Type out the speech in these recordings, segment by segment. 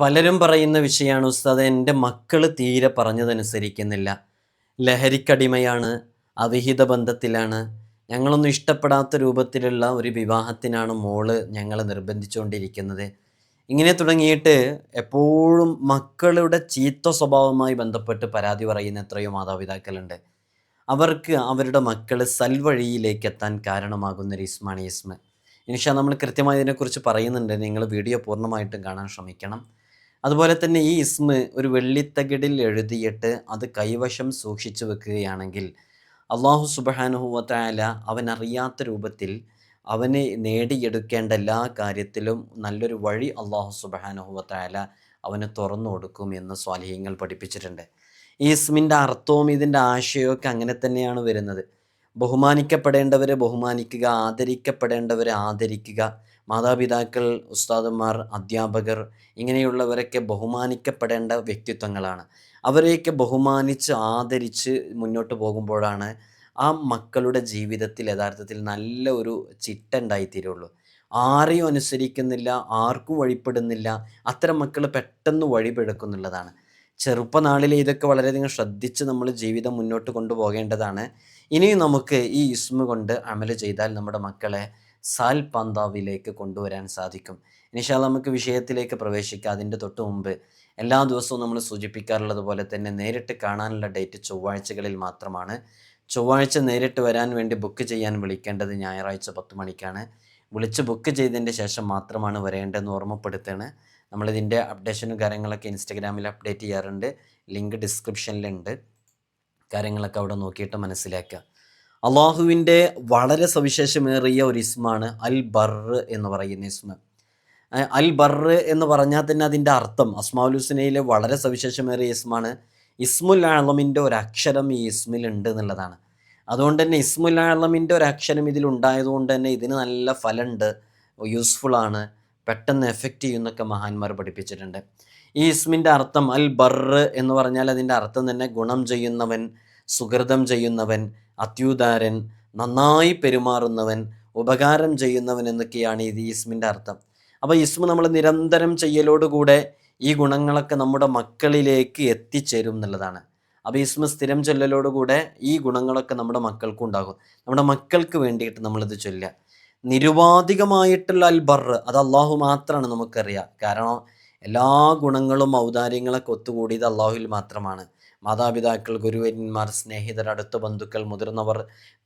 പലരും പറയുന്ന വിഷയമാണ് ഉസ്താദ് എന്റെ മക്കൾ തീരെ പറഞ്ഞതനുസരിക്കുന്നില്ല. ലഹരിക്കടിമയാണ് അവിഹിത ബന്ധത്തിലാണ്. ഞങ്ങളൊന്നും ഇഷ്ടപ്പെടാത്ത രൂപത്തിലുള്ള ഒരു വിവാഹത്തിനാണ് മോൾ ഞങ്ങളെ നിർബന്ധിച്ചുകൊണ്ടിരിക്കുന്നത് ഇങ്ങനെ തുടങ്ങിയിട്ട് എപ്പോഴും മക്കളുടെ ചീത്ത സ്വഭാവവുമായി ബന്ധപ്പെട്ട് പരാതി പറയുന്ന എത്രയോ മാതാപിതാക്കളുണ്ട്. അവർക്ക് അവരുടെ മക്കൾ സൽവഴിയിലേക്ക് എത്താൻ കാരണമാകുന്ന ഒരു ഇസ്മാണ് ഇസ്മ ഇനിഷാ നമ്മൾ കൃത്യമായി ഇതിനെക്കുറിച്ച് പറയുന്നുണ്ട്. നിങ്ങൾ വീഡിയോ പൂർണമായിട്ടും കാണാൻ ശ്രമിക്കണം. അതുപോലെ തന്നെ ഈ ഇസ്മ ഒരു വെള്ളിത്തകിടിൽ എഴുതിയിട്ട് അത് കൈവശം സൂക്ഷിച്ചു വെക്കുകയാണെങ്കിൽ അള്ളാഹു സുബഹാനുഹുവത്തായാല അവൻ അറിയാത്ത രൂപത്തിൽ അവന് നേടിയെടുക്കേണ്ട എല്ലാ കാര്യത്തിലും നല്ലൊരു വഴി അള്ളാഹു സുബഹാനുഹുവത്തായാല അവന് തുറന്നു കൊടുക്കും എന്ന് സ്വാലിഹ്യങ്ങൾ പഠിപ്പിച്ചിട്ടുണ്ട്. ഈ ഇസ്മിന്റെ അർത്ഥവും ഇതിന്റെ ആശയമൊക്കെ അങ്ങനെ തന്നെയാണ് വരുന്നത്. ബഹുമാനിക്കപ്പെടേണ്ടവരെ ബഹുമാനിക്കുക ആദരിക്കപ്പെടേണ്ടവരെ ആദരിക്കുക മാതാപിതാക്കൾ ഉസ്താദന്മാർ അധ്യാപകർ ഇങ്ങനെയുള്ളവരൊക്കെ ബഹുമാനിക്കപ്പെടേണ്ട വ്യക്തിത്വങ്ങളാണ്. അവരെയൊക്കെ ബഹുമാനിച്ച് ആദരിച്ച് മുന്നോട്ട് പോകുമ്പോഴാണ് ആ മക്കളുടെ ജീവിതത്തിൽ യഥാർത്ഥത്തിൽ നല്ല ഒരു ചിട്ടുണ്ടായിത്തീരുള്ളൂ. ആരെയും അനുസരിക്കുന്നില്ല ആർക്കും വഴിപ്പെടുന്നില്ല അത്തരം മക്കൾ പെട്ടെന്ന് വഴിപെടുക്കുന്നുള്ളതാണ് ചെറുപ്പനാളിലെ ഇതൊക്കെ വളരെയധികം ശ്രദ്ധിച്ച് നമ്മൾ ജീവിതം മുന്നോട്ട് കൊണ്ടുപോകേണ്ടതാണ്. ഇനിയും നമുക്ക് ഈ ഇസ്മ കൊണ്ട് അമൽ ചെയ്താൽ നമ്മുടെ മക്കളെ സാൽ പന്താവിലേക്ക് കൊണ്ടുവരാൻ സാധിക്കും. ഇനിഷാ നമുക്ക് വിഷയത്തിലേക്ക് പ്രവേശിക്കാം. അതിന്റെ തൊട്ട് മുമ്പ് എല്ലാ ദിവസവും നമ്മൾ സൂചിപ്പിക്കാറുള്ളത് പോലെ തന്നെ നേരിട്ട് കാണാനുള്ള ഡേറ്റ് ചൊവ്വാഴ്ചകളിൽ മാത്രമാണ്. ചൊവ്വാഴ്ച നേരിട്ട് വരാൻ വേണ്ടി ബുക്ക് ചെയ്യാൻ വിളിക്കേണ്ടത് ഞായറാഴ്ച പത്ത് മണിക്കാണ്. വിളിച്ച് ബുക്ക് ചെയ്തതിന്റെ ശേഷം മാത്രമാണ് വരേണ്ടതെന്ന് ഓർമ്മപ്പെടുത്തുകയാണ്. നമ്മളിതിന്റെ അപ്ഡേഷനും കാര്യങ്ങളൊക്കെ ഇൻസ്റ്റഗ്രാമിൽ അപ്ഡേറ്റ് ചെയ്യാറുണ്ട്. ലിങ്ക് ഡിസ്ക്രിപ്ഷനിലുണ്ട്. കാര്യങ്ങളൊക്കെ അവിടെ നോക്കിയിട്ട് മനസ്സിലാക്കുക. അള്ളാഹുവിന്റെ വളരെ സവിശേഷമേറിയ ഒരു ഇസ്മാണ് അൽ ബർ എന്ന് പറയുന്ന ഇസ്മ. അൽ ബർ എന്ന് പറഞ്ഞാൽ തന്നെ അതിന്റെ അർത്ഥം അസ്മാഉൽ ഹുസ്നയിലെ വളരെ സവിശേഷമേറിയ ഇസ്മാണ്. ഇസ്മുൽ ആളമിന്റെ ഒരു അക്ഷരം ഈ ഇസ്മിൽ ഉണ്ട് എന്നുള്ളതാണ്. അതുകൊണ്ട് തന്നെ ഇസ്മുൽ ആളമിന്റെ ഒരു അക്ഷരം ഇതിൽ ഉണ്ടായതുകൊണ്ട് തന്നെ ഇതിന് നല്ല ഫലമുണ്ട് യൂസ്ഫുള്ളാണ് പെട്ടെന്ന് എഫക്റ്റ് ചെയ്യുന്നൊക്കെ മഹാന്മാർ പഠിപ്പിച്ചിട്ടുണ്ട്. ഈ ഇസ്മിന്റെ അർത്ഥം അൽ ബർ എന്ന് പറഞ്ഞാൽ അതിന്റെ അർത്ഥം തന്നെ ഗുണം ചെയ്യുന്നവൻ സുഹൃതം ചെയ്യുന്നവൻ അത്യുദാരൻ നന്നായി പെരുമാറുന്നവൻ ഉപകാരം ചെയ്യുന്നവൻ എന്നൊക്കെയാണ് ഇത് ഈ ഇസ്മിന്റെ അർത്ഥം. അപ്പോൾ ഇസ്മ നമ്മൾ നിരന്തരം ചെയ്യലോടുകൂടെ ഈ ഗുണങ്ങളൊക്കെ നമ്മുടെ മക്കളിലേക്ക് എത്തിച്ചേരും എന്നുള്ളതാണ്. അപ്പോൾ ഇസ്മ സ്ഥിരം ചൊല്ലലോടുകൂടെ ഈ ഗുണങ്ങളൊക്കെ നമ്മുടെ മക്കൾക്കും ഉണ്ടാകും. നമ്മുടെ മക്കൾക്ക് വേണ്ടിയിട്ട് നമ്മളിത് ചൊല്ലുക. നിരുപാധികമായിട്ടുള്ള അൽ ബർ അത് അള്ളാഹു മാത്രമാണ് നമുക്കറിയാം. കാരണം എല്ലാ ഗുണങ്ങളും ഔദാര്യങ്ങളൊക്കെ ഒത്തുകൂടിയത് അള്ളാഹുവിൽ മാത്രമാണ്. മാതാപിതാക്കൾ ഗുരുവന്മാർ സ്നേഹിതർ അടുത്ത ബന്ധുക്കൾ മുതിർന്നവർ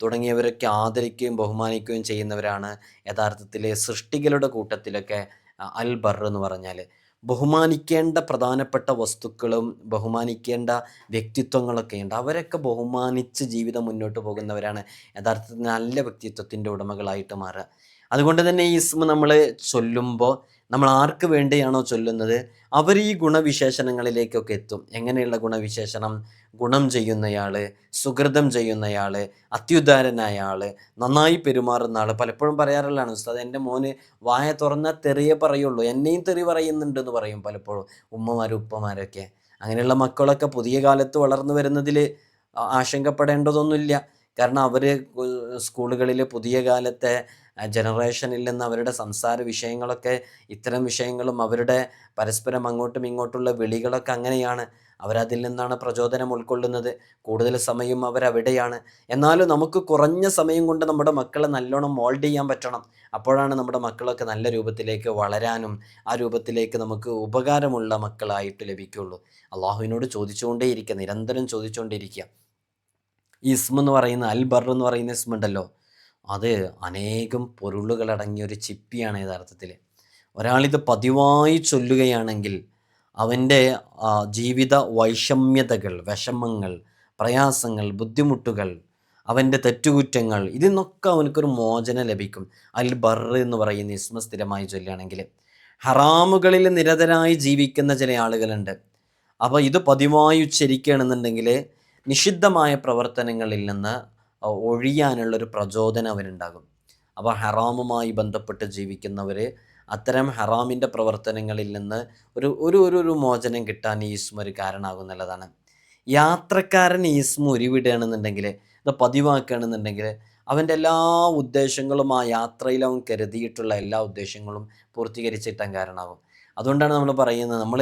തുടങ്ങിയവരൊക്കെ ആദരിക്കുകയും ബഹുമാനിക്കുകയും ചെയ്യുന്നവരാണ് യഥാർത്ഥത്തിലെ സൃഷ്ടികളുടെ കൂട്ടത്തിലൊക്കെ അൽബർ അൽ ബർ എന്ന് പറഞ്ഞാൽ ബഹുമാനിക്കേണ്ട പ്രധാനപ്പെട്ട വസ്തുക്കളും ബഹുമാനിക്കേണ്ട വ്യക്തിത്വങ്ങളൊക്കെ ഉണ്ട്. അവരൊക്കെ ബഹുമാനിച്ച് ജീവിതം മുന്നോട്ട് പോകുന്നവരാണ് യഥാർത്ഥത്തിൽ നല്ല വ്യക്തിത്വത്തിന്റെ ഉടമകളായിട്ട് മാറുക. അതുകൊണ്ട് തന്നെ ഈ ഇസ്മ നമ്മൾ ചൊല്ലുമ്പോൾ നമ്മൾ ആർക്ക് വേണ്ടിയാണോ ചൊല്ലുന്നത്? അവർ ഈ ഗുണവിശേഷണങ്ങളിലേക്കൊക്കെ എത്തും. എങ്ങനെയുള്ള ഗുണവിശേഷണം? ഗുണം ചെയ്യുന്നയാൾ സുഹൃതം ചെയ്യുന്നയാൾ അത്യുദാരനായ ആൾ നന്നായി പെരുമാറുന്ന ആൾ പലപ്പോഴും പറയാറുള്ളതാണ് ഉസ്താദ് എന്റെ മോന് വായ തുറന്ന തെറിയേ പറയുള്ളൂ. എന്നെയും തെറി പറയുന്നുണ്ട് എന്ന് പറയും പലപ്പോഴും ഉമ്മമാരും ഉപ്പമാരൊക്കെ. അങ്ങനെയുള്ള മക്കളൊക്കെ പുതിയ കാലത്ത് വളർന്നു വരുന്നതിൽ ആശങ്കപ്പെടേണ്ടതൊന്നുമില്ല. കാരണം അവർ സ്കൂളുകളിൽ പുതിയ കാലത്തെ ജനറേഷനിൽ നിന്ന് അവരുടെ സംസാര വിഷയങ്ങളൊക്കെ ഇത്തരം വിഷയങ്ങളും അവരുടെ പരസ്പരം അങ്ങോട്ടും ഇങ്ങോട്ടുള്ള വിളികളൊക്കെ അങ്ങനെയാണ്. അവരതിൽ നിന്നാണ് പ്രചോദനം ഉൾക്കൊള്ളുന്നത്. കൂടുതൽ സമയം അവരവിടെയാണ്. എന്നാലും നമുക്ക് കുറഞ്ഞ സമയം കൊണ്ട് നമ്മുടെ മക്കളെ നല്ലോണം മോൾഡ് ചെയ്യാൻ പറ്റണം. അപ്പോഴാണ് നമ്മുടെ മക്കളൊക്കെ നല്ല രൂപത്തിലേക്ക് വളരാനും ആ രൂപത്തിലേക്ക് നമുക്ക് ഉപകാരമുള്ള മക്കളായിട്ട് ലഭിക്കുള്ളൂ. അള്ളാഹുവിനോട് ചോദിച്ചുകൊണ്ടേയിരിക്കുക. നിരന്തരം ചോദിച്ചുകൊണ്ടേയിരിക്കുക. ഇസ്മ എന്ന് പറയുന്ന അൽ ബർ എന്ന് പറയുന്ന ഇസ്മ ഉണ്ടല്ലോ. അത് അനേകം പൊരുളുകളടങ്ങിയ ഒരു ചിപ്പിയാണ് യഥാർത്ഥത്തിൽ ഒരാളിത് പതിവായി ചൊല്ലുകയാണെങ്കിൽ അവന്റെ ജീവിത വൈഷമ്യതകൾ വിഷമങ്ങൾ പ്രയാസങ്ങൾ ബുദ്ധിമുട്ടുകൾ അവന്റെ തെറ്റുകുറ്റങ്ങൾ ഇതിൽ നിന്നൊക്കെ അവനക്കൊരു മോചനം ലഭിക്കും. അൽ ബർ എന്ന് പറയുന്ന ഇസ്മ സ്ഥിരമായി ചൊല്ലുകയാണെങ്കിൽ. ഹറാമുകളിൽ നിരതരായി ജീവിക്കുന്ന ചില ആളുകളുണ്ട്. അപ്പോൾ ഇത് പതിവായി ഉച്ചരിക്കുകയാണെന്നുണ്ടെങ്കിൽ നിഷിദ്ധമായ പ്രവർത്തനങ്ങളിൽ നിന്ന് ഒഴിയാനുള്ളൊരു പ്രചോദനം അവരുണ്ടാകും അപ്പോൾ ഹറാമുമായി ബന്ധപ്പെട്ട് ജീവിക്കുന്നവർ അത്തരം ഹറാമിന്റെ പ്രവർത്തനങ്ങളിൽ നിന്ന് ഒരു ഒരു ഒരു മോചനം കിട്ടാൻ ഈസ്മ ഒരു കാരണമാകുന്നുള്ളതാണ് യാത്രക്കാരൻ ഈസ്മ ഉരുവിടുകയാണെന്നുണ്ടെങ്കിൽ ഇത് പതിവാക്കുകയാണെന്നുണ്ടെങ്കിൽ അവന്റെ എല്ലാ ഉദ്ദേശങ്ങളും ആ യാത്രയിൽ അവൻ കരുതിയിട്ടുള്ള എല്ലാ ഉദ്ദേശങ്ങളും പൂർത്തീകരിച്ചിട്ടാൻ കാരണമാകും. അതുകൊണ്ടാണ് നമ്മൾ പറയുന്നത് നമ്മൾ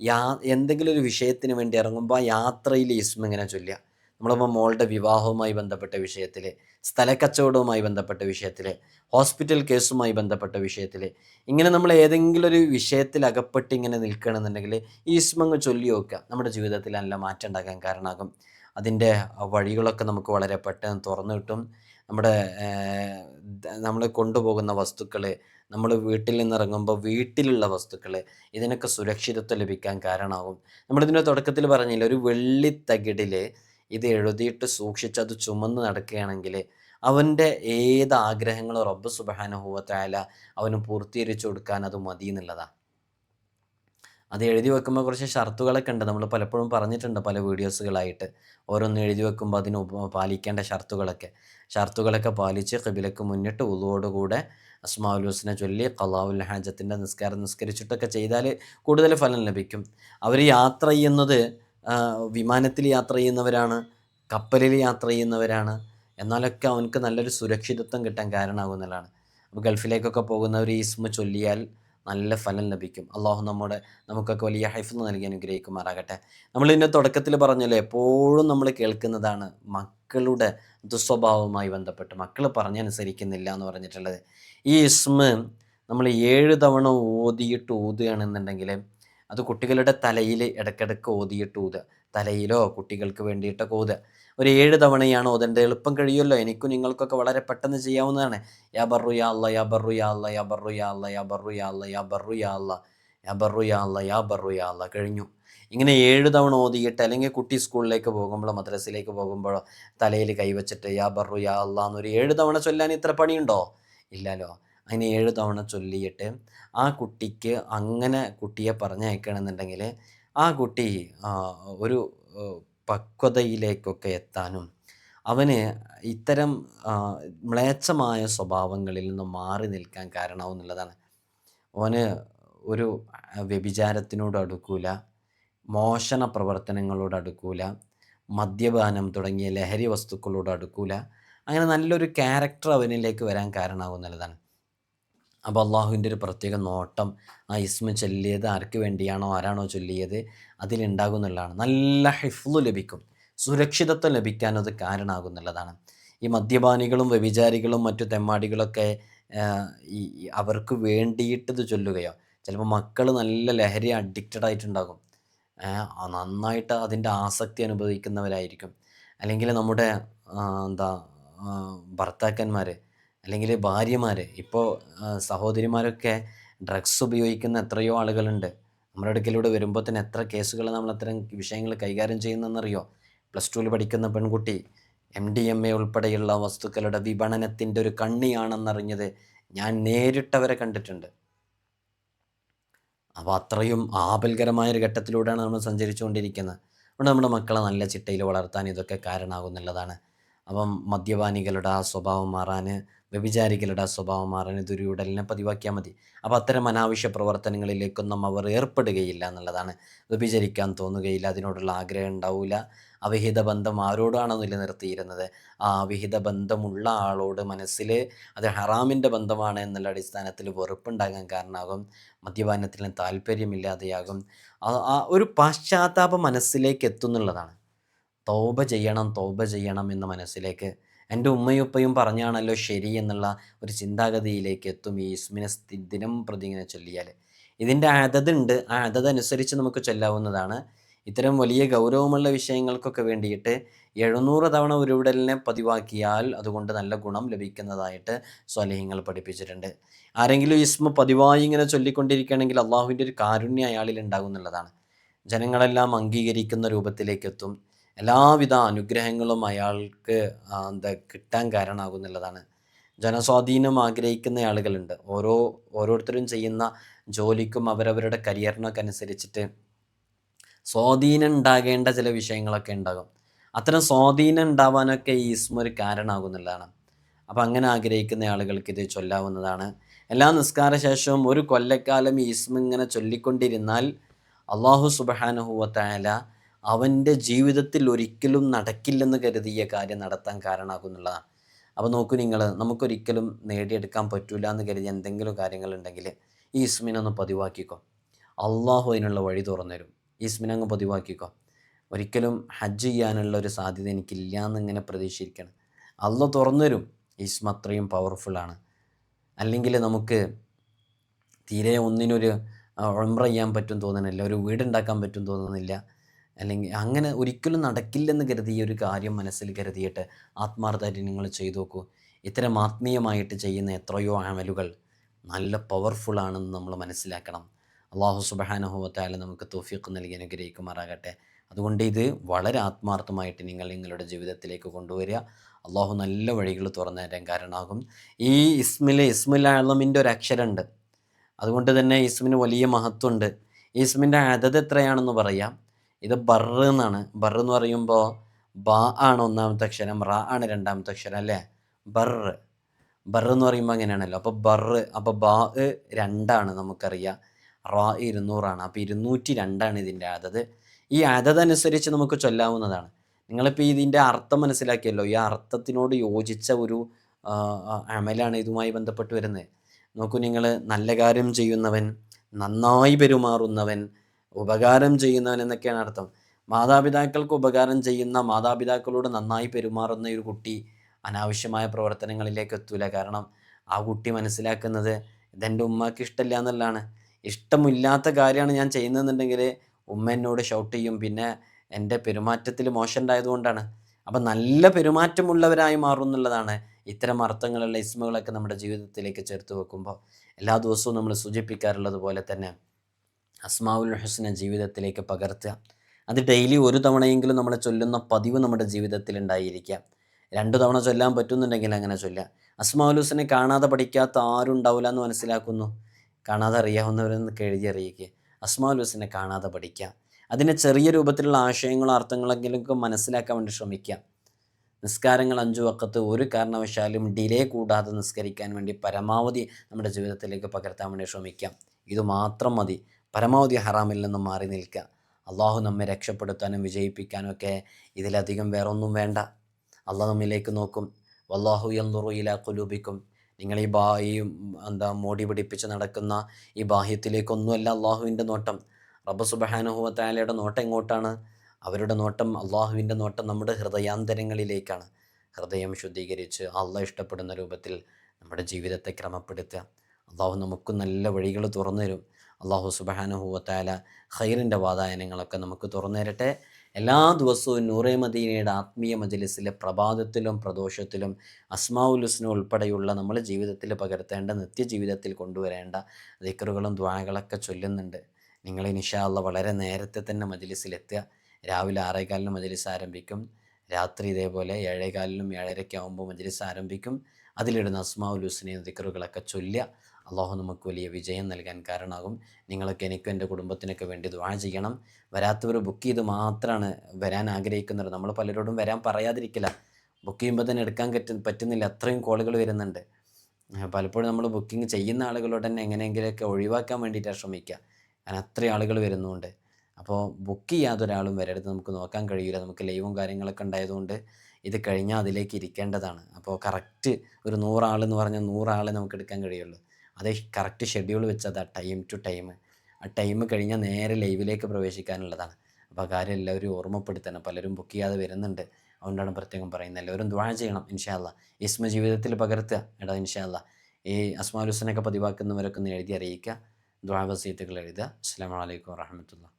യാ എന്തെങ്കിലും ഒരു വിഷയത്തിന് വേണ്ടി ഇറങ്ങുമ്പോൾ ആ യാത്രയിൽ ഇസ്മ ഇങ്ങനെ ചൊല്ലുക. നമ്മളിപ്പോൾ മോളുടെ വിവാഹവുമായി ബന്ധപ്പെട്ട വിഷയത്തിൽ സ്ഥലക്കച്ചവടവുമായി ബന്ധപ്പെട്ട വിഷയത്തിൽ ഹോസ്പിറ്റൽ കേസുമായി ബന്ധപ്പെട്ട വിഷയത്തിൽ ഇങ്ങനെ നമ്മൾ ഏതെങ്കിലും ഒരു വിഷയത്തിൽ അകപ്പെട്ട് ഇങ്ങനെ നിൽക്കണമെന്നുണ്ടെങ്കിൽ ഈ ഇസ്മങ്ങ് ചൊല്ലി നോക്കുക. നമ്മുടെ ജീവിതത്തിൽ നല്ല മാറ്റം ഉണ്ടാക്കാൻ കാരണമാകും. അതിന്റെ വഴികളൊക്കെ നമുക്ക് വളരെ പെട്ടെന്ന് തുറന്നു കിട്ടും. നമ്മുടെ നമ്മൾ കൊണ്ടുപോകുന്ന വസ്തുക്കൾ നമ്മൾ വീട്ടിൽ നിന്ന് ഇറങ്ങുമ്പോൾ വീട്ടിലുള്ള വസ്തുക്കൾ ഇതിനൊക്കെ സുരക്ഷിതത്വം ലഭിക്കാൻ കാരണമാകും. നമ്മളിതിന്റെ തുടക്കത്തിൽ പറഞ്ഞില്ല ഒരു വെള്ളിത്തകിടിൽ ഇത് എഴുതിയിട്ട് സൂക്ഷിച്ച് അത് ചുമന്ന് നടക്കുകയാണെങ്കിൽ അവന്റെ ഏത് ആഗ്രഹങ്ങളും റബ്ബ് സുബാനുഭവത്തായാല അവന് പൂർത്തീകരിച്ചു കൊടുക്കാൻ അത് മതി എന്നുള്ളതാണ് അത് എഴുതി വെക്കുമ്പോൾ കുറച്ച് ഷർത്തുകളൊക്കെ ഉണ്ട്. നമ്മൾ പലപ്പോഴും പറഞ്ഞിട്ടുണ്ട് പല വീഡിയോസുകളായിട്ട്. ഓരോന്ന് എഴുതി വെക്കുമ്പോൾ അതിന് പാലിക്കേണ്ട ഷർത്തുകളൊക്കെ. ഷർത്തുകളൊക്കെ പാലിച്ച് കബിലക്ക് മുന്നിട്ട് ഉളുവോടുകൂടെ അസ്മാഉൽ ഹുസ്നെ ചൊല്ലി കലാവുൽ ഹാജത്തിന്റെ നിസ്കാരം നിസ്കരിച്ചിട്ടൊക്കെ ചെയ്താൽ കൂടുതൽ ഫലം ലഭിക്കും. അവർ യാത്ര ചെയ്യുന്നത് വിമാനത്തിൽ യാത്ര ചെയ്യുന്നവരാണ് കപ്പലിൽ യാത്ര ചെയ്യുന്നവരാണ്. എന്നാലൊക്കെ അവനക്ക് നല്ലൊരു സുരക്ഷിതത്വം കിട്ടാൻ കാരണമാകുന്നതാണ് അപ്പോൾ ഗൾഫിലേക്കൊക്കെ പോകുന്നവർ ഈ ഇസ്മ ചൊല്ലിയാൽ നല്ല ഫലം ലഭിക്കും. അള്ളാഹു നമ്മുടെ നമുക്കൊക്കെ വലിയ ഹൈഫ് നൽകി അനുഗ്രഹിക്കുമാറാകട്ടെ. നമ്മൾ തുടക്കത്തിൽ പറഞ്ഞല്ലോ എപ്പോഴും നമ്മൾ കേൾക്കുന്നതാണ് മക്കളുടെ ദുസ്വഭാവവുമായി ബന്ധപ്പെട്ട്. മക്കൾ പറഞ്ഞനുസരിക്കുന്നില്ല എന്ന് പറഞ്ഞിട്ടുള്ളത്. ഈ ഇസ്മ നമ്മൾ ഏഴ് തവണ ഓതിയിട്ട് ഊതുകയാണെന്നുണ്ടെങ്കിൽ അത് കുട്ടികളുടെ തലയിൽ ഇടയ്ക്കിടയ്ക്ക് ഓതിയിട്ട് ഊതുക തലയിലോ കുട്ടികൾക്ക് വേണ്ടിയിട്ടൊക്കെ ഊതുക ഒരു ഏഴ് തവണയാണ് ഓതേണ്ടത്. എളുപ്പം കഴിയുമല്ലോ. എനിക്കും നിങ്ങൾക്കൊക്കെ വളരെ പെട്ടെന്ന് ചെയ്യാവുന്നതാണ്. യാ ബറു യാ യാ ബറു യാ യാ ബറു യാ യാ ബറു യാ യാ ബറു യാ യാ ബറു യാ യാ ബറു യാ അല്ല കഴിഞ്ഞു. ഇങ്ങനെ ഏഴ് തവണ ഓതിയിട്ട് അല്ലെങ്കിൽ കുട്ടി സ്കൂളിലേക്ക് പോകുമ്പോഴോ മദ്രസയിലേക്ക് പോകുമ്പോഴോ തലയിൽ കൈവച്ചിട്ട് യാ ബറു യാ എന്നൊരു ഏഴ് തവണ ചൊല്ലാൻ ഇത്ര പണിയുണ്ടോ? ഇല്ലല്ലോ. അങ്ങനെ ഏഴ് തവണ ചൊല്ലിയിട്ട് ആ കുട്ടിക്ക് അങ്ങനെ കുട്ടിയെ പറഞ്ഞയക്കണമെന്നുണ്ടെങ്കിൽ ആ കുട്ടി ഒരു പക്വതയിലേക്കൊക്കെ എത്താനും അവന് ഇത്തരം മ്ലേച്ഛമായ സ്വഭാവങ്ങളിൽ നിന്ന് മാറി നിൽക്കാൻ കാരണമാവും എന്നുള്ളതാണ്. അവന് ഒരു വ്യഭിചാരത്തിനോട് അടുക്കൂല മോഷണ പ്രവർത്തനങ്ങളോട് അടുക്കൂല മദ്യപാനം തുടങ്ങിയ ലഹരി വസ്തുക്കളോട് അടുക്കൂല അങ്ങനെ നല്ലൊരു ക്യാരക്ടർ അവനിലേക്ക് വരാൻ കാരണമാകും എന്നുള്ളതാണ്. അപ്പോൾ അള്ളാഹുവിന്റെ ഒരു പ്രത്യേക നോട്ടം ആ ഇസ്മ ചൊല്ലിയത് ആർക്ക് വേണ്ടിയാണോ ആരാണോ ചൊല്ലിയത് അതിലുണ്ടാകുന്നുള്ളതാണ് നല്ല ഹിഫ്ലു ലഭിക്കും. സുരക്ഷിതത്വം ലഭിക്കാനത് കാരണമാകുന്നുള്ളതാണ് ഈ മദ്യപാനികളും വ്യഭിചാരികളും മറ്റു തെമ്മാടികളൊക്കെ ഈ അവർക്ക് വേണ്ടിയിട്ട് ഇത് ചൊല്ലുകയോ ചിലപ്പോൾ മക്കൾ നല്ല ലഹരി അഡിക്റ്റഡ് ആയിട്ടുണ്ടാകും. നന്നായിട്ട് അതിന്റെ ആസക്തി അനുഭവിക്കുന്നവരായിരിക്കും. അല്ലെങ്കിൽ നമ്മുടെ എന്താ ഭർത്താക്കന്മാർ അല്ലെങ്കിൽ ഭാര്യമാർ ഇപ്പോൾ സഹോദരിമാരൊക്കെ ഡ്രഗ്സ് ഉപയോഗിക്കുന്ന എത്രയോ ആളുകളുണ്ട്. നമ്മുടെ അടുക്കലൂടെ വരുമ്പോൾ തന്നെ എത്ര കേസുകൾ നമ്മൾ അത്തരം വിഷയങ്ങൾ കൈകാര്യം ചെയ്യുന്നതെന്നറിയോ പ്ലസ് ടുവിൽ പഠിക്കുന്ന പെൺകുട്ടി എം ഡി എം എ ഉൾപ്പെടെയുള്ള വസ്തുക്കളുടെ വിപണനത്തിന്റെ ഒരു കണ്ണിയാണെന്നറിഞ്ഞത് ഞാൻ നേരിട്ടവരെ കണ്ടിട്ടുണ്ട്. അപ്പോൾ അത്രയും ആപൽകരമായ ഒരു ഘട്ടത്തിലൂടെയാണ് നമ്മൾ സഞ്ചരിച്ചുകൊണ്ടിരിക്കുന്നത്. അതുകൊണ്ട് നമ്മുടെ മക്കളെ നല്ല ചിട്ടയിൽ വളർത്താൻ ഇതൊക്കെ കാരണമാകുന്നുള്ളതാണ് അപ്പം മദ്യപാനികളുടെ ആ സ്വഭാവം മാറാൻ വ്യഭിചാരികളുടെ ആ സ്വഭാവം മാറാൻ ഇതൊരു പതിവാക്കിയാൽ മതി. അപ്പോൾ അത്തരം അനാവശ്യ പ്രവർത്തനങ്ങളിലേക്കൊന്നും അവർ ഏർപ്പെടുകയില്ല എന്നുള്ളതാണ് വ്യഭിചരിക്കാൻ തോന്നുകയില്ല അതിനോടുള്ള ആഗ്രഹം ഉണ്ടാവില്ല അവിഹിത ബന്ധം ആരോടാണ് നിലനിർത്തിയിരുന്നത്? ആ അവിഹിത ബന്ധമുള്ള ആളോട് മനസ്സിൽ അത് ഹറാമിന്റെ ബന്ധമാണ് എന്നുള്ള അടിസ്ഥാനത്തിൽ വെറുപ്പുണ്ടാകാൻ കാരണമാകും. മദ്യപാനത്തിന് താല്പര്യമില്ലാതെയാകും. ആ ഒരു പാശ്ചാത്താപ മനസ്സിലേക്ക് എത്തുന്നുള്ളതാണ്. തൗബ ചെയ്യണം തൗബ ചെയ്യണം എന്ന മനസ്സിലേക്ക് എന്റെ ഉമ്മയും ഉപ്പയും പറഞ്ഞാണല്ലോ ശരി എന്നുള്ള ഒരു ചിന്താഗതിയിലേക്ക് എത്തും ഈ ഇസ്മിനെ ദിനം പ്രതി ഇങ്ങനെ ചൊല്ലിയാൽ ഇതിന്റെ അതതുണ്ട് ആ അതതനുസരിച്ച് നമുക്ക് ചൊല്ലാവുന്നതാണ്. ഇത്തരം വലിയ ഗൗരവമുള്ള വിഷയങ്ങൾക്കൊക്കെ വേണ്ടിയിട്ട് എഴുന്നൂറ് തവണ ഉരുവിടലിനെ പതിവാക്കിയാൽ അതുകൊണ്ട് നല്ല ഗുണം ലഭിക്കുന്നതായിട്ട് സ്വലഹിങ്ങൾ പഠിപ്പിച്ചിട്ടുണ്ട്. ആരെങ്കിലും ഇസ്മ പതിവായി ഇങ്ങനെ ചൊല്ലിക്കൊണ്ടിരിക്കുകയാണെങ്കിൽ അള്ളാഹുവിന്റെ ഒരു കാരുണ്യം അയാളിൽ ഉണ്ടാകുന്നുള്ളതാണ് ജനങ്ങളെല്ലാം അംഗീകരിക്കുന്ന രൂപത്തിലേക്ക് എത്തും. എല്ലാവിധ അനുഗ്രഹങ്ങളും അയാൾക്ക് എന്താ കിട്ടാൻ കാരണമാകുന്നുള്ളതാണ് ജനസ്വാധീനം ആഗ്രഹിക്കുന്ന ആളുകളുണ്ട്. ഓരോ ഓരോരുത്തരും ചെയ്യുന്ന ജോലിക്കും അവരവരുടെ കരിയറിനൊക്കെ അനുസരിച്ചിട്ട് സ്വാധീനം ഉണ്ടാകേണ്ട ചില വിഷയങ്ങളൊക്കെ ഉണ്ടാകും. അത്തരം സ്വാധീനം ഉണ്ടാവാനൊക്കെ ഈ ഇസ്മ ഒരു കാരണമാകുന്നുള്ളതാണ് അപ്പം അങ്ങനെ ആഗ്രഹിക്കുന്ന ആളുകൾക്ക് ഇത് ചൊല്ലാവുന്നതാണ്. എല്ലാ നിസ്കാര ശേഷവും ഒരു കൊല്ലക്കാലം ഈ ഇസ്മ ഇങ്ങനെ ചൊല്ലിക്കൊണ്ടിരുന്നാൽ അള്ളാഹു സുബഹാനുഹുവത്തായാല അവന്റെ ജീവിതത്തിൽ ഒരിക്കലും നടക്കില്ലെന്ന് കരുതിയ കാര്യം നടത്താൻ കാരണമാകുന്നുള്ളതാണ്. അപ്പോൾ നോക്കൂ നിങ്ങൾ നമുക്കൊരിക്കലും നേടിയെടുക്കാൻ പറ്റില്ല എന്ന് കരുതി എന്തെങ്കിലും കാര്യങ്ങളുണ്ടെങ്കിൽ ഈ ഇസ്മിനൊന്ന് പതിവാക്കിക്കോ. അള്ളാഹു അതിനുള്ള വഴി തുറന്നു തരും ഈസ്മിനങ്ങ് പതിവാക്കിക്കോ. ഒരിക്കലും ഹജ്ജ് ചെയ്യാനുള്ള ഒരു സാധ്യത എനിക്കില്ല എന്നിങ്ങനെ പ്രതീക്ഷിക്കണം അള്ള തുറന്നു തരും ഈസ്മ അത്രയും പവർഫുള്ളാണ് അല്ലെങ്കിൽ നമുക്ക് തീരെ ഒന്നിനൊരു ഉംറ ചെയ്യാൻ പറ്റും തോന്നുന്നില്ല ഒരു വീടുണ്ടാക്കാൻ പറ്റും തോന്നുന്നില്ല. അല്ലെങ്കിൽ അങ്ങനെ ഒരിക്കലും നടക്കില്ലെന്ന് കരുതി ഈ ഒരു കാര്യം മനസ്സിൽ കരുതിയിട്ട് ആത്മാർത്ഥമായിട്ട് നിങ്ങൾ ചെയ്തു നോക്കൂ. ഇത്തരം ആത്മീയമായിട്ട് ചെയ്യുന്ന എത്രയോ അമലുകൾ നല്ല പവർഫുള്ളാണെന്ന് നമ്മൾ മനസ്സിലാക്കണം. അള്ളാഹു സുബഹാനഹുവത്തായാലും നമുക്ക് തോഫിക്ക് നൽകി അനുഗ്രഹിക്കുമാറാകട്ടെ. അതുകൊണ്ട് ഇത് വളരെ ആത്മാർത്ഥമായിട്ട് നിങ്ങൾ നിങ്ങളുടെ ജീവിതത്തിലേക്ക് കൊണ്ടുവരിക. അള്ളാഹു നല്ല വഴികൾ തുറന്നു തരാൻ കാരണമാകും. ഈ ഇസ്മിൽ ഇസ്മുൽ ആളമിന്റെ ഒരു അക്ഷരമുണ്ട്. അതുകൊണ്ട് തന്നെ ഇസ്മിന് വലിയ മഹത്വമുണ്ട്. ഈ ഇസ്മിന്റെ അതത് എത്രയാണെന്ന് പറയാം. ഇത് ബറ് എന്നാണ്. ബറ് എന്ന് പറയുമ്പോൾ ബ ആണ് ഒന്നാമത്തെ അക്ഷരം റ ആണ് രണ്ടാമത്തെ അക്ഷരം അല്ലേ? ബറ് ബറ് എന്ന് പറയുമ്പോൾ അങ്ങനെയാണല്ലോ. അപ്പോൾ ബറ് അപ്പോൾ ബാ രണ്ടാണ് നമുക്കറിയാം. റ ഇരുന്നൂറാണ്. അപ്പോൾ ഇരുന്നൂറ്റി രണ്ടാണ് ഇതിന്റെ അതത് ഈ അതത് അനുസരിച്ച് നമുക്ക് ചൊല്ലാവുന്നതാണ്. നിങ്ങളിപ്പോൾ ഇതിന്റെ അർത്ഥം മനസ്സിലാക്കിയല്ലോ. ഈ അർത്ഥത്തിനോട് യോജിച്ച ഒരു അമലാണ് ഇതുമായി ബന്ധപ്പെട്ട് വരുന്നത്. നോക്കൂ നിങ്ങൾ നല്ല കാര്യം ചെയ്യുന്നവൻ നന്നായി പെരുമാറുന്നവൻ ഉപകാരം ചെയ്യുന്നവൻ എന്നൊക്കെയാണ് അർത്ഥം. മാതാപിതാക്കൾക്ക് ഉപകാരം ചെയ്യുന്ന മാതാപിതാക്കളോട് നന്നായി പെരുമാറുന്ന ഒരു കുട്ടി അനാവശ്യമായ പ്രവർത്തനങ്ങളിലേക്ക് എത്തൂല. കാരണം ആ കുട്ടി മനസ്സിലാക്കുന്നത് ഇതെന്റെ ഉമ്മക്ക് ഇഷ്ടമില്ല എന്നുള്ളതാണ് ഇഷ്ടമില്ലാത്ത കാര്യമാണ് ഞാൻ ചെയ്യുന്നതെന്നുണ്ടെങ്കിൽ ഉമ്മ എന്നോട് ഷൗട്ട് ചെയ്യും. പിന്നെ എന്റെ പെരുമാറ്റത്തിൽ മോശം ഉണ്ടായതുകൊണ്ടാണ് അപ്പം നല്ല പെരുമാറ്റമുള്ളവരായി മാറും എന്നുള്ളതാണ് ഇത്തരം അർത്ഥങ്ങളുള്ള ഇസ്മുകളൊക്കെ നമ്മുടെ ജീവിതത്തിലേക്ക് ചേർത്ത് വെക്കുമ്പോൾ. എല്ലാ ദിവസവും നമ്മൾ സൂചിപ്പിക്കാറുള്ളത് പോലെ തന്നെ. അസ്മാവുൽ ഹുസ്ന ജീവിതത്തിലേക്ക് പകർത്തുക. അത് ഡെയിലി ഒരു തവണയെങ്കിലും നമ്മൾ ചൊല്ലുന്ന പതിവ് നമ്മുടെ ജീവിതത്തിൽ ഉണ്ടായിരിക്കുക. രണ്ട് തവണ ചൊല്ലാൻ പറ്റുന്നുണ്ടെങ്കിൽ അങ്ങനെ ചൊല്ലുക. അസ്മാവുൽ ഹുസ്നെ കാണാതെ പഠിക്കാത്ത ആരും ഉണ്ടാവില്ല എന്ന് മനസ്സിലാക്കുന്നു. കാണാതെ അറിയാവുന്നവരെന്ന് എഴുതി അറിയിക്കുക. അസ്മാവുൽ ഹുസ്നെ കാണാതെ പഠിക്കുക. അതിനെ ചെറിയ രൂപത്തിലുള്ള ആശയങ്ങളോ അർത്ഥങ്ങളെങ്കിലും മനസ്സിലാക്കാൻ വേണ്ടി ശ്രമിക്കുക. നിസ്കാരങ്ങൾ അഞ്ചു വക്കത്ത് ഒരു കാരണവശാലും ഡിലേ കൂടാതെ നിസ്കരിക്കാൻ വേണ്ടി പരമാവധി നമ്മുടെ ജീവിതത്തിലേക്ക് പകർത്താൻ വേണ്ടി ശ്രമിക്കാം ഇത് മാത്രം മതി. പരമാവധി ഹറാമിൽ നിന്നും മാറി നിൽക്കുക. അള്ളാഹു നമ്മെ രക്ഷപ്പെടുത്താനും വിജയിപ്പിക്കാനും ഒക്കെ ഇതിലധികം വേറൊന്നും വേണ്ട. അള്ളാഹ് നമ്മിലേക്ക് നോക്കും. വല്ലാഹു എന്തുറു ഇല കുലൂപിക്കും നിങ്ങൾ ഈ ബാ ഈ എന്താ മോടി പിടിപ്പിച്ച് നടക്കുന്ന ഈ ബാഹ്യത്തിലേക്കൊന്നുമല്ല അള്ളാഹുവിന്റെ നോട്ടം. റബ്ബ് സുബഹാനുഹുവത്തായാലയുടെ നോട്ടം എങ്ങോട്ടാണ്? അവരുടെ നോട്ടം അള്ളാഹുവിന്റെ നോട്ടം നമ്മുടെ ഹൃദയാന്തരങ്ങളിലേക്കാണ്. ഹൃദയം ശുദ്ധീകരിച്ച് അള്ളാഹ് ഇഷ്ടപ്പെടുന്ന രൂപത്തിൽ നമ്മുടെ ജീവിതത്തെ ക്രമപ്പെടുത്തുക. അള്ളാഹു നമുക്ക് നല്ല വഴികൾ തുറന്നു തരും. അള്ളാഹു സുബഹാനുഹൂവത്തായ ഖൈറിന്റെ വാതായനങ്ങളൊക്കെ നമുക്ക് തുറന്നേരട്ടെ. എല്ലാ ദിവസവും നൂറേ മദീനയുടെ ആത്മീയ മജലിസിലെ പ്രഭാതത്തിലും പ്രദോഷത്തിലും അസ്മാവുൽ ഹുസ്ന ഉൾപ്പെടെയുള്ള നമ്മൾ ജീവിതത്തിൽ പകർത്തേണ്ട നിത്യജീവിതത്തിൽ കൊണ്ടുവരേണ്ട ദിക്കറുകളും ദ്വാകളൊക്കെ ചൊല്ലുന്നുണ്ട്. നിങ്ങൾ നിഷാള്ള വളരെ നേരത്തെ തന്നെ മജലിസിലെത്തുക. രാവിലെ ആറേകാലിന് മജലിസ് ആരംഭിക്കും. രാത്രി ഇതേപോലെ ഏഴേകാലിനും ഏഴരയ്ക്കാവുമ്പോൾ മജലിസ് ആരംഭിക്കും. അതിലിടുന്ന അസ്മാവുൽ ഹുസ്നയും ദിക്കറുകളൊക്കെ ചൊല്ലുക. അള്ളാഹു നമുക്ക് വലിയ വിജയം നൽകാൻ കാരണമാകും. നിങ്ങളൊക്കെ എനിക്കും എന്റെ കുടുംബത്തിനൊക്കെ വേണ്ടി ദ്വാ ചെയ്യണം. വരാത്തവർ ബുക്ക് ചെയ്ത് മാത്രമാണ് വരാൻ ആഗ്രഹിക്കുന്നത്. നമ്മൾ പലരോടും വരാൻ പറയാതിരിക്കില്ല. ബുക്ക് ചെയ്യുമ്പോൾ തന്നെ എടുക്കാൻ പറ്റ പറ്റുന്നില്ല. അത്രയും കോളുകൾ വരുന്നുണ്ട്. പലപ്പോഴും നമ്മൾ ബുക്കിംഗ് ചെയ്യുന്ന ആളുകളോട് തന്നെ എങ്ങനെയെങ്കിലുമൊക്കെ ഒഴിവാക്കാൻ വേണ്ടിയിട്ടാണ് ശ്രമിക്കുക. കാരണം അത്രയും ആളുകൾ വരുന്നുണ്ട്. അപ്പോൾ ബുക്ക് ചെയ്യാത്ത ഒരാളും വരരുത് നമുക്ക് നോക്കാൻ കഴിയില്ല. നമുക്ക് ലൈവും കാര്യങ്ങളൊക്കെ ഉണ്ടായതുകൊണ്ട് ഇത് കഴിഞ്ഞാൽ അതിലേക്ക് ഇരിക്കേണ്ടതാണ്. അപ്പോൾ കറക്റ്റ് ഒരു നൂറാൾ എന്ന് പറഞ്ഞാൽ നൂറാളെ നമുക്ക് എടുക്കാൻ കഴിയുള്ളൂ. അതേ കറക്റ്റ് ഷെഡ്യൂൾ വെച്ചത് ആ ടൈം ടു ടൈം ആ ടൈം കഴിഞ്ഞാൽ നേരെ ലൈവിലേക്ക് പ്രവേശിക്കാനുള്ളതാണ്. അപ്പോൾ കാര്യം എല്ലാവരും ഓർമ്മപ്പെടുത്തണം. പലരും ബുക്ക് ചെയ്യാതെ വരുന്നുണ്ട്. അതുകൊണ്ടാണ് പ്രത്യേകം പറയുന്നത്. എല്ലാവരും ദ്വാഴ ചെയ്യണം ഇൻഷാല്ല ഇസ്മ ജീവിതത്തിൽ പകർത്തുക. എടാ ഇൻഷാല്ല ഈ അസ്മാലുസനൊക്കെ പതിവാക്കുന്നവരൊക്കെ ഒന്ന് എഴുതി അറിയിക്കുക. ദ്വാവസീത്തുകൾ എഴുതുക. അസ്സാം വലൈക്കും വാഹമത്തുള്ള